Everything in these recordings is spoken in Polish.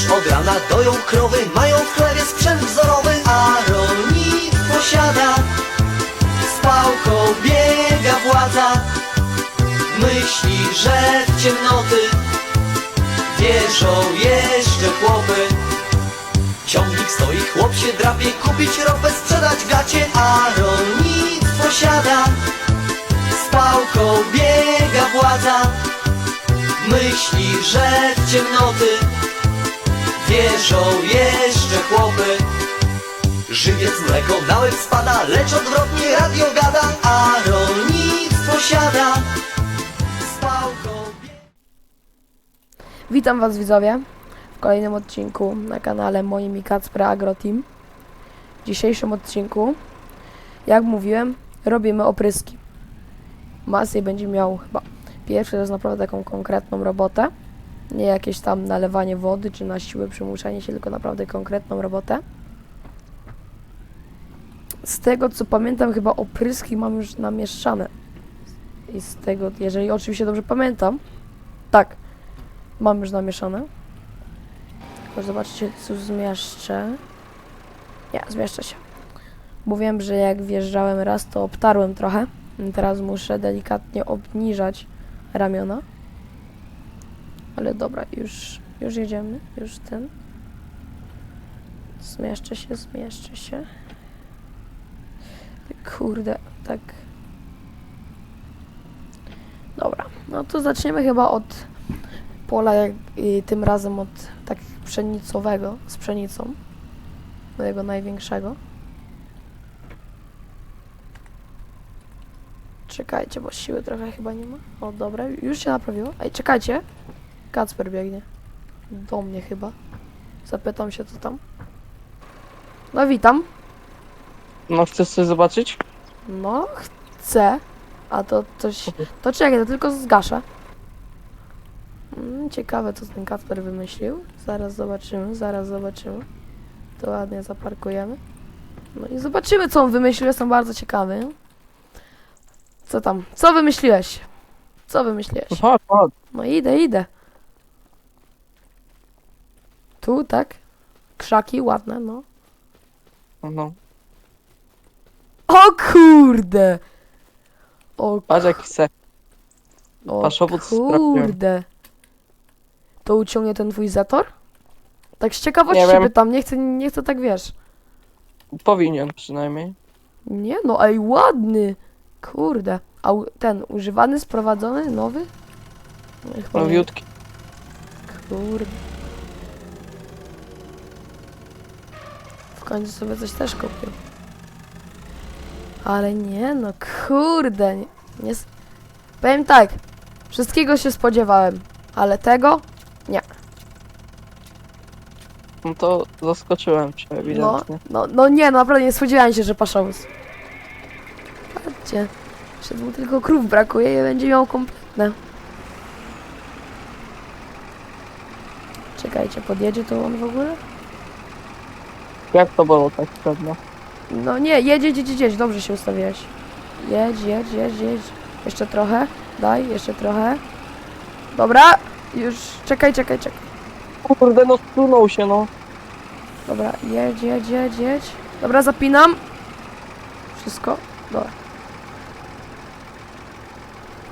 Już od rana doją krowy, mają w chlewie sprzęt wzorowy, a rolnik posiada. Z pałką biega władza, myśli, że w ciemnoty wierzą jeszcze chłopy. Ciągnik stoi, chłop się drapie, kupić ropę, sprzedać gacie, a rolnik posiada. Z pałką biega władza, myśli, że w ciemnoty wierzą jeszcze chłopy. Żywiec mleko na łeb spada, lecz odwrotnie radio gada, a rolnik posiada. Z pałką biega Witam Was widzowie w kolejnym odcinku na kanale moim i Kacpra Agro Team. W dzisiejszym odcinku, jak mówiłem, robimy opryski. Masy będzie miał chyba pierwszy raz naprawdę taką konkretną robotę. Nie jakieś tam nalewanie wody czy na siłę przymuszanie się, tylko naprawdę konkretną robotę. Z tego co pamiętam, chyba opryski mam już namieszczane. I z tego, jeżeli oczywiście dobrze pamiętam, tak, Mam już namieszane. Tylko zobaczcie, co zmieszczę. Nie, zmieszczę się. Bo wiem, że jak wjeżdżałem raz, to obtarłem trochę. Teraz muszę delikatnie obniżać ramiona. Ale dobra, już, już jedziemy. Już ten. Zmieszczę się, zmieszczę się. Kurde, tak. Dobra, no to zaczniemy chyba od pola jak, tym razem od tak pszenicowego, z pszenicą, mojego największego. Czekajcie, bo siły trochę chyba nie ma. O, dobra, już się naprawiło. Ej, czekajcie. Kacper biegnie. Do mnie chyba. Zapytam się, co tam. No, witam. No chcesz coś zobaczyć? No, chcę. A to coś... To czekaj, to tylko zgaszę. Mm, ciekawe, co ten Kacper wymyślił. Zaraz zobaczymy, zaraz zobaczymy. To ładnie zaparkujemy. No i zobaczymy, co on wymyślił. Jestem bardzo ciekawy. Co tam? Co wymyśliłeś? Co wymyśliłeś? No Chodź, chodź. No idę, idę. Tu, tak? Krzaki ładne, no. No. O kurde! O Patrz jaki se. O Paszowód kurde. To uciągnie ten twój zator? Tak z ciekawości Nie się wiem. pytam, nie chcę, nie chcę tak wiesz. Powinien przynajmniej. Nie no, ej, ładny. Kurde. A u- ten, używany, sprowadzony, nowy? No, chyba nie. Nowiutki. Kurde. Końcu sobie coś też kupił. Ale nie no, kurde. Nie, nie... Powiem tak, wszystkiego się spodziewałem, ale tego No to zaskoczyłem cię No, ewidentnie. no, no nie, naprawdę nie spodziewałem się, że paszowóz. Patrzcie, jeszcze mu tylko krów brakuje i będzie miał kompletne. Czekajcie, podjedzie tu on w ogóle? Jak to było tak pewno? No nie, jedź, jedź, jedź, jedź, dobrze się ustawiłeś. Jedź, jedź, jedź, jedź. Jeszcze trochę, daj, jeszcze trochę. Dobra, już, czekaj, czekaj, czekaj. Kurde, no splunął się, no. Dobra, jedź, jedź, jedź, jedź. Dobra, zapinam. Wszystko, dobra.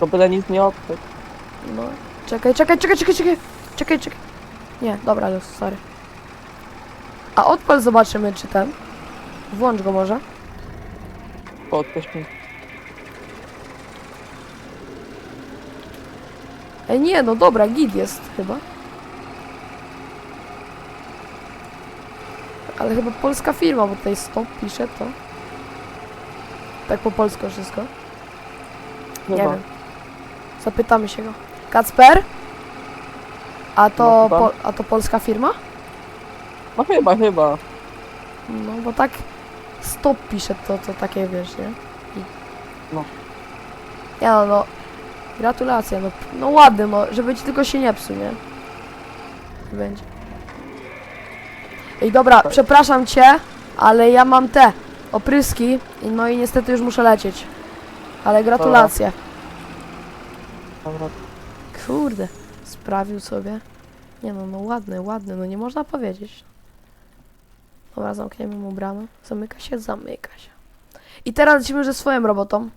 To byle nic nie odpadł. No, czekaj, czekaj, czekaj, czekaj, czekaj, czekaj, czekaj. Nie, dobra, już, sorry. A odpal zobaczymy, czy ten. Włącz go może. Podpisz mi. Ej, nie, no dobra, git jest chyba. Ale chyba polska firma, bo tutaj stop pisze to. Tak po polsku wszystko. Nie Chyba. wiem. Zapytamy się go. Kacper? A to, No, chyba. po, a to polska firma? No chyba, chyba. No bo tak stop pisze to, to takie wiesz, nie? I... No. Ja no, no, gratulacje, no, no ładny, no, żeby ci tylko się nie psuł, nie? Będzie. Ej, dobra, Tak. przepraszam cię, ale ja mam te opryski, i no i niestety już muszę lecieć. Ale gratulacje. Dobra. Kurde, sprawił sobie. Nie no, no ładny, ładny, no nie można powiedzieć. Dobra, zamkniemy mu bramę. Zamyka się, zamyka się. I teraz lecimy ze swoją robotą.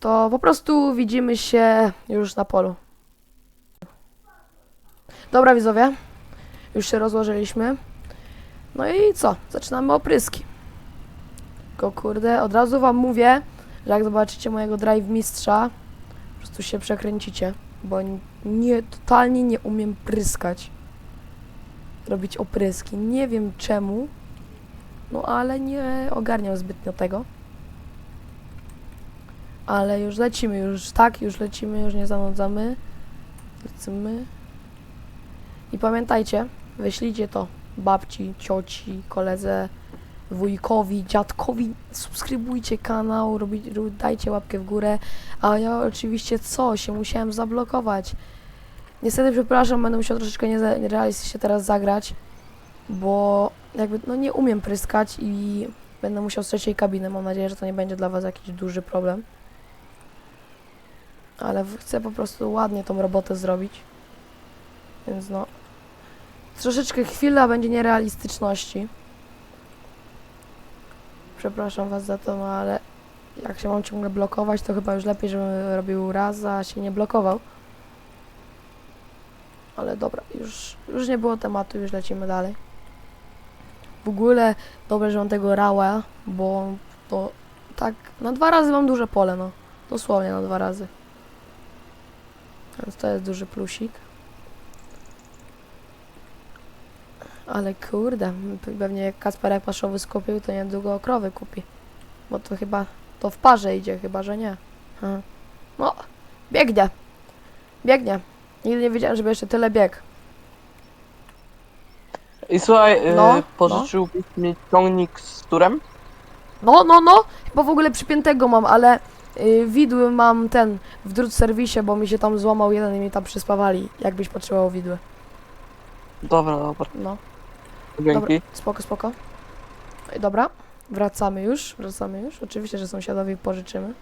To po prostu widzimy się już na polu. Dobra widzowie, już się rozłożyliśmy. No i co? Zaczynamy opryski. Tylko kurde, od razu wam mówię, że jak zobaczycie mojego drive mistrza, po prostu się przekręcicie, bo nie, totalnie nie umiem pryskać. Robić opryski. Nie wiem czemu, no ale nie ogarniam zbytnio tego. Ale już lecimy, już tak, już lecimy, już nie zanudzamy. Lecimy. I pamiętajcie, wyślijcie to babci, cioci, koledze, wujkowi, dziadkowi, subskrybujcie kanał, robi, ro- dajcie łapkę w górę, a ja oczywiście co, się musiałem zablokować. Niestety, przepraszam, będę musiał troszeczkę nie- nierealistycznie teraz zagrać, bo jakby, no nie umiem pryskać i będę musiał z trzeciej kabiny, mam nadzieję, że to nie będzie dla was jakiś duży problem. Ale chcę po prostu ładnie tą robotę zrobić, więc no, troszeczkę chwila będzie nierealistyczności. Przepraszam was za to, no ale jak się mam ciągle blokować, to chyba już lepiej, żebym robił raz, a się nie blokował. Ale dobra, już, już nie było tematu, już lecimy dalej. W ogóle dobrze, że mam tego rała, bo to tak na dwa razy mam duże pole, no. Dosłownie na dwa razy. Więc to jest duży plusik. Ale kurde, pe- pewnie jak Kasperek paszowy skupił, to niedługo krowy kupi. Bo to chyba, to w parze idzie, chyba, że nie. Aha. No, biegnie. Biegnie. Nigdy nie wiedziałem, żeby jeszcze tyle bieg. I słuchaj, No, y, pożyczyłbyś mi ciągnik z turem? No, no, no. Chyba w ogóle przypiętego mam, ale y, widły mam ten w drut serwisie, bo mi się tam złamał jeden i mi tam przyspawali, jakbyś potrzebował widły. Dobra, dobra, No. dzięki. Dobra, spoko, spoko. Ej, Dobra, wracamy już, wracamy już. Oczywiście, że sąsiadowi pożyczymy,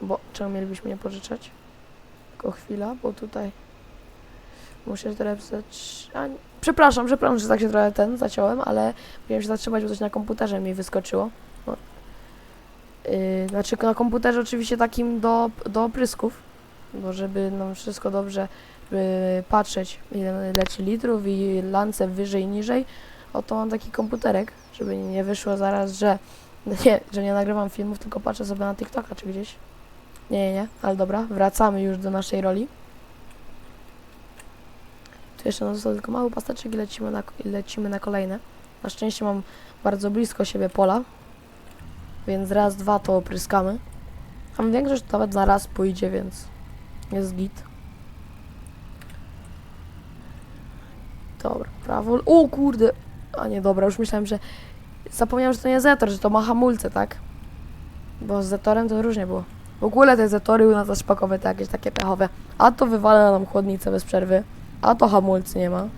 bo czemu mielibyśmy nie pożyczać? Tylko chwila, bo tutaj muszę trochę wstać... Przepraszam, przepraszam, że tak się trochę ten zaciąłem, ale musiałem się zatrzymać, bo coś na komputerze mi wyskoczyło. No. Yy, znaczy na komputerze oczywiście takim do, do oprysków, bo żeby nam wszystko dobrze yy, patrzeć, ile leci litrów i lance wyżej, niżej, oto mam taki komputerek, żeby nie wyszło zaraz, że nie, że nie nagrywam filmów, tylko patrzę sobie na TikToka czy gdzieś. Nie, nie, nie, ale dobra, wracamy już do naszej roli. Jeszcze nam został tylko mały pasteczek i lecimy na, lecimy na kolejne. Na szczęście mam bardzo blisko siebie pola, więc raz, dwa to opryskamy. A większość nawet na raz pójdzie, więc jest git. Dobra, prawo. O kurde! A nie, dobra, już myślałem, że. Zapomniałem, że to nie Zetor, że to ma hamulce, tak? Bo z Zetorem to różnie było. W ogóle te Zetory u nas zaszpakowe to jakieś takie pechowe. A to wywala nam chłodnicę bez przerwy, a to hamulcy nie ma.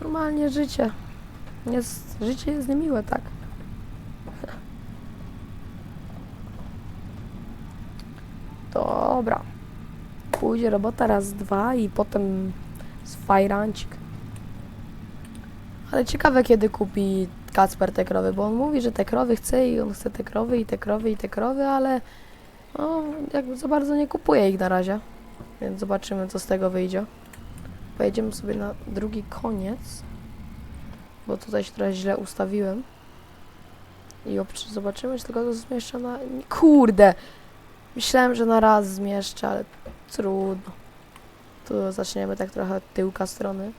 Normalnie życie. Jest, życie jest niemiłe, tak? Dobra. Pójdzie robota raz, dwa i potem fajrancik. Ale ciekawe kiedy kupi Kacper te krowy, bo on mówi, że te krowy chce i on chce te krowy i te krowy i te krowy, ale no, jakby za bardzo nie kupuje ich na razie. Więc zobaczymy co z tego wyjdzie. Pojedziemy sobie na drugi koniec, bo tutaj się trochę źle ustawiłem. I zobaczymy, czy tylko to zmieszczę na... Kurde! Myślałem, że na raz zmieszczę, ale trudno. Tu zaczniemy tak trochę tyłka strony.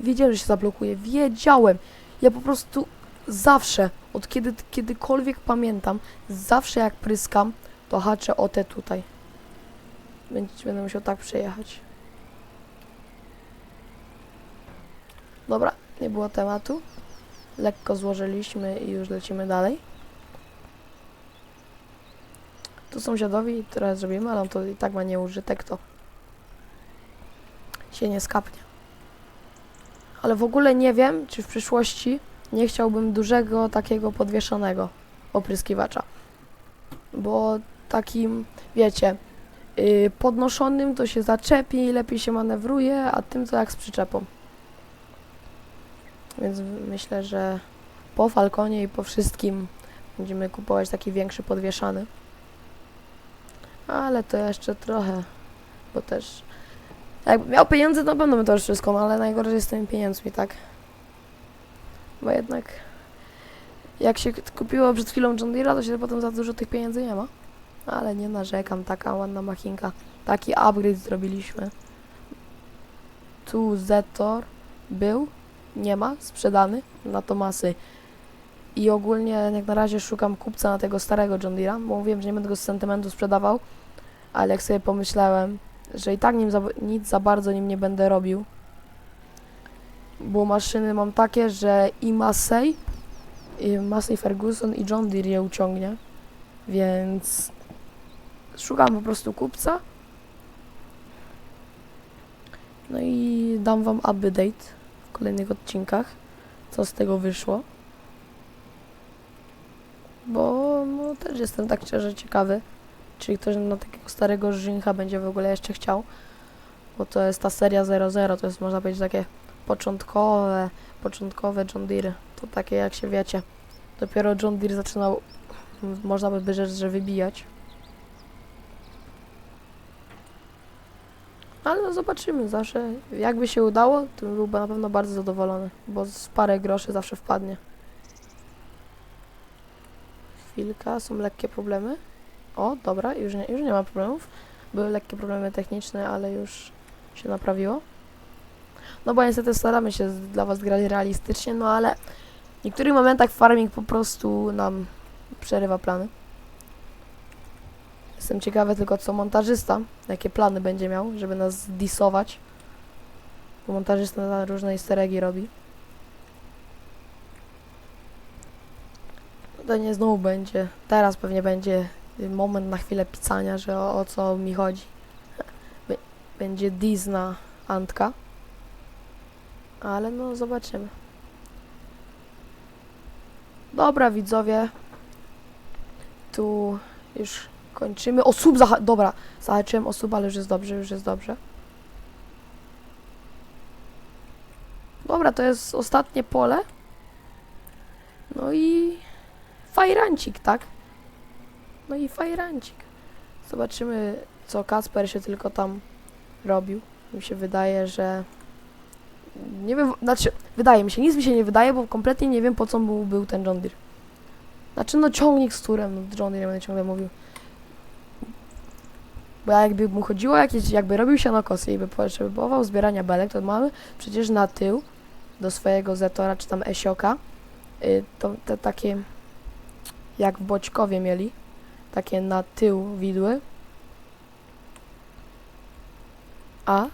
Wiedziałem, że się zablokuje. Wiedziałem. Ja po prostu zawsze, od kiedy kiedykolwiek pamiętam, zawsze jak pryskam, to haczę o te tutaj. Będę musiał tak przejechać. Dobra, nie było tematu. Lekko złożyliśmy i już lecimy dalej. Tu sąsiadowi teraz zrobimy, ale on to i tak ma nieużytek, to się nie skapnie. Ale w ogóle nie wiem, czy w przyszłości nie chciałbym dużego takiego podwieszonego opryskiwacza. Bo takim, wiecie, Yy, podnoszonym to się zaczepi, lepiej się manewruje, a tym to jak z przyczepą. Więc myślę, że po Falconie i po wszystkim będziemy kupować taki większy podwieszany. Ale to jeszcze trochę, bo też jakbym miał pieniądze, to bym to już wszystko, no ale najgorzej jest z tymi pieniędzmi, tak? Bo jednak jak się kupiło przed chwilą John Deere'a, to się potem za dużo tych pieniędzy nie ma. Ale nie narzekam, taka ładna machinka. Taki upgrade zrobiliśmy. Tu Zetor był, nie ma, sprzedany na Tomasy. I ogólnie jak na razie szukam kupca na tego starego John Deere'a, bo mówiłem, że nie będę go z sentymentu sprzedawał, ale jak sobie pomyślałem, że i tak nim za, nic za bardzo nim nie będę robił, bo maszyny mam takie, że i Massey, i Massey Ferguson i John Deere je uciągnie, więc szukam po prostu kupca. No i dam wam update w kolejnych odcinkach, co z tego wyszło. Bo no, też jestem tak szczerze ciekawy, czy ktoś na takiego starego Żyncha będzie w ogóle jeszcze chciał. Bo to jest ta seria 00, to jest można powiedzieć takie początkowe, początkowe John Deere. To takie jak się wiecie. Dopiero John Deere zaczynał, można by rzec, że wybijać. Ale no zobaczymy zawsze. Jakby się udało, to byłby na pewno bardzo zadowolony, bo z parę groszy zawsze wpadnie. Chwilka, są lekkie problemy. O, dobra, już nie, już nie ma problemów. Były lekkie problemy techniczne, ale już się naprawiło. No bo niestety staramy się dla Was grać realistycznie, no ale w niektórych momentach farming po prostu nam przerywa plany. Jestem ciekawy tylko co montażysta, jakie plany będzie miał, żeby nas disować. Bo montażysta na różne easter robi. To nie znowu będzie, teraz pewnie będzie moment na chwilę pisania, że o, o co mi chodzi. Bę- Będzie diss na Antka. Ale no zobaczymy. Dobra widzowie. Tu już kończymy. O sub zaha- Dobra, zahaczyłem o sub, ale już jest dobrze, już jest dobrze. Dobra, to jest ostatnie pole. No i fajrancik, tak? No i fajrancik. Zobaczymy, co Kasper się tylko tam robił. Mi się wydaje, że... Nie wiem, znaczy, wydaje mi się, nic mi się nie wydaje, bo kompletnie nie wiem, po co mu był ten John Deere. Znaczy, no ciągnik z turem, no John Deere będę ciągle mówił. Bo jakby mu chodziło jakieś, jakby robił się na kosy i by potrzebował zbierania belek, to mamy przecież na tył do swojego Zetora czy tam Esioka y, to te takie jak w Boćkowie mieli takie na tył widły a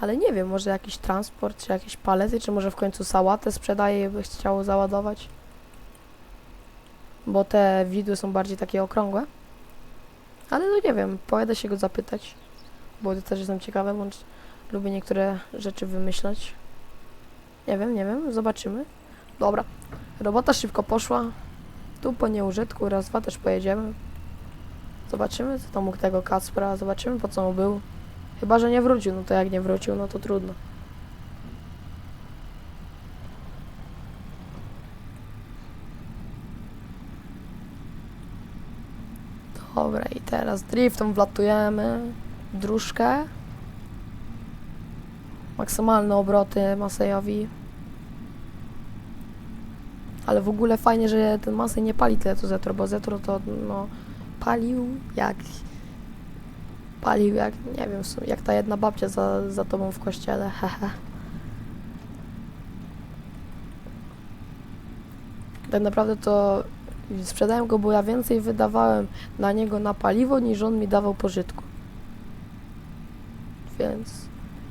ale nie wiem, może jakiś transport, czy jakieś palety, czy może w końcu sałatę sprzedaje i by chciało załadować. Bo te widły są bardziej takie okrągłe. Ale no nie wiem, pojadę się go zapytać. Bo też jestem ciekawy, bądź lubię niektóre rzeczy wymyślać. Nie wiem, nie wiem, zobaczymy. Dobra, robota szybko poszła. Tu po nieużytku, raz, dwa też pojedziemy. Zobaczymy, co tam mógł tego Kacpra, zobaczymy po co mu był. Chyba, że nie wrócił, no to jak nie wrócił, no to trudno. Dobra, i teraz driftem wlatujemy. Dróżkę. Maksymalne obroty Masejowi. Ale w ogóle fajnie, że ten Masej nie pali tyle Zetro, bo Zetro to no palił jak palił jak, nie wiem, jak ta jedna babcia za, za tobą w kościele. Tak naprawdę to sprzedałem go, bo ja więcej wydawałem na niego na paliwo, niż on mi dawał pożytku. Więc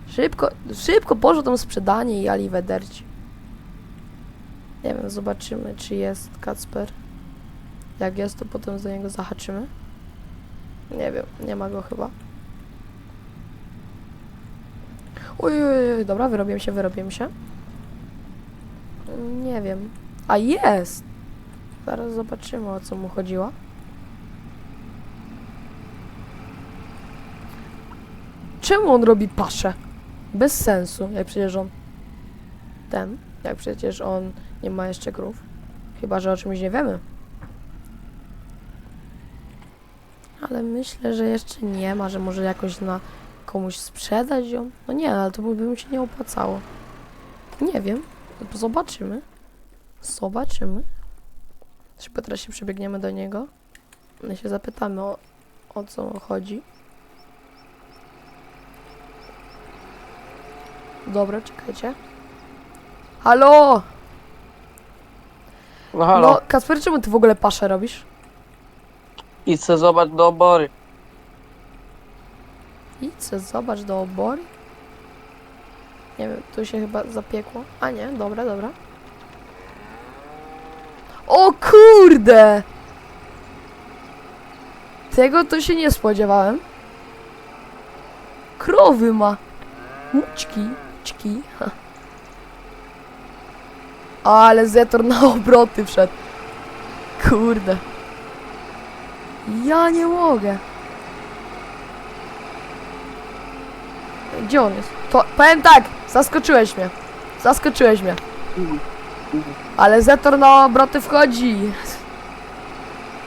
szybko, szybko poszło tam sprzedanie i Ali Wederci. Nie wiem, zobaczymy, czy jest Kacper. Jak jest, to potem za niego zahaczymy. Nie wiem, nie ma go chyba. Oj, oj, oj, dobra, wyrobiłem się, wyrobiłem się. Nie wiem. A jest! Zaraz zobaczymy, o co mu chodziło. czemu on robi paszę? Bez sensu, jak przecież on... Ten, jak przecież on nie ma jeszcze krów. Chyba, że o czymś nie wiemy. Ale myślę, że jeszcze nie ma, że może jakoś na komuś sprzedać ją. No nie, ale to by mi się nie opłacało. Nie wiem. Zobaczymy. Zobaczymy. Szybko teraz się przebiegniemy do niego. I się zapytamy o, o co chodzi. Dobra, czekajcie. Halo! No halo, No, Kasper, czemu ty w ogóle paszę robisz? idź se zobacz do obory. Idź se, zobacz do obory. Nie wiem, tu się chyba zapiekło. A nie, dobra, dobra. O kurde! Tego to się nie spodziewałem. Krowy ma. Łuczki, łuczki. Ha. Ale Zetor na obroty wszedł. Kurde. Ja nie mogę. Gdzie on jest? To powiem tak, zaskoczyłeś mnie. Zaskoczyłeś mnie. Ale Zetor na obroty wchodzi.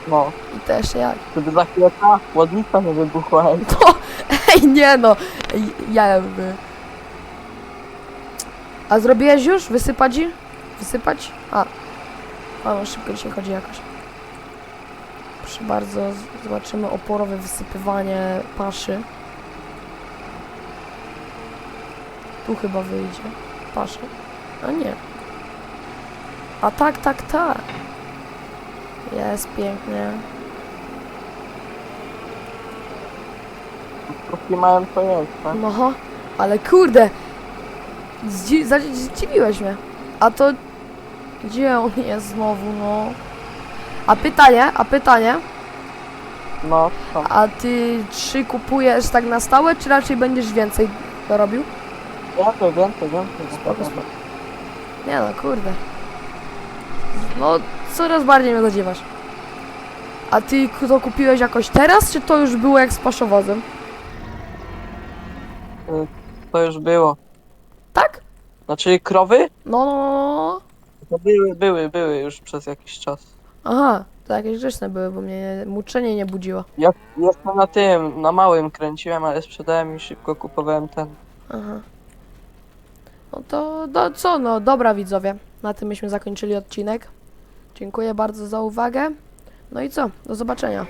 No, I też jak. żeby za chwilę ta chłodnica nie wybuchła. To, ej, nie no. Ej, Ja jakby. A zrobiłeś już? Wysypać? Wysypać? A. A no, szybko dzisiaj chodzi jakoś. Proszę bardzo, z- zobaczymy oporowe wysypywanie paszy. Tu chyba wyjdzie. Paszy. A nie. A tak, tak, tak. Jest pięknie. Krówki mają co jeść, tak? No, ale kurde, zdzi- za- zdziwiłeś mnie. A to, gdzie on jest znowu, no? A pytanie, a pytanie, No, tam. a ty trzy kupujesz tak na stałe, czy raczej będziesz więcej robił? Więcej, więcej, więcej. Spoko, spoko. Nie no, kurde. No, coraz bardziej mnie zadziwasz. A ty to kupiłeś jakoś teraz, czy to już było jak z paszowozem? To już było. Tak? Znaczy krowy? No, no, no, no. To były, były, były już przez jakiś czas. Aha, to jakieś grzeczne były, bo mnie muczenie nie budziło. Ja jeszcze na tym, na małym kręciłem, ale sprzedałem i szybko kupowałem ten. Aha. No to do, co, no dobra widzowie. Na tym myśmy zakończyli odcinek. Dziękuję bardzo za uwagę. No i co? Do zobaczenia.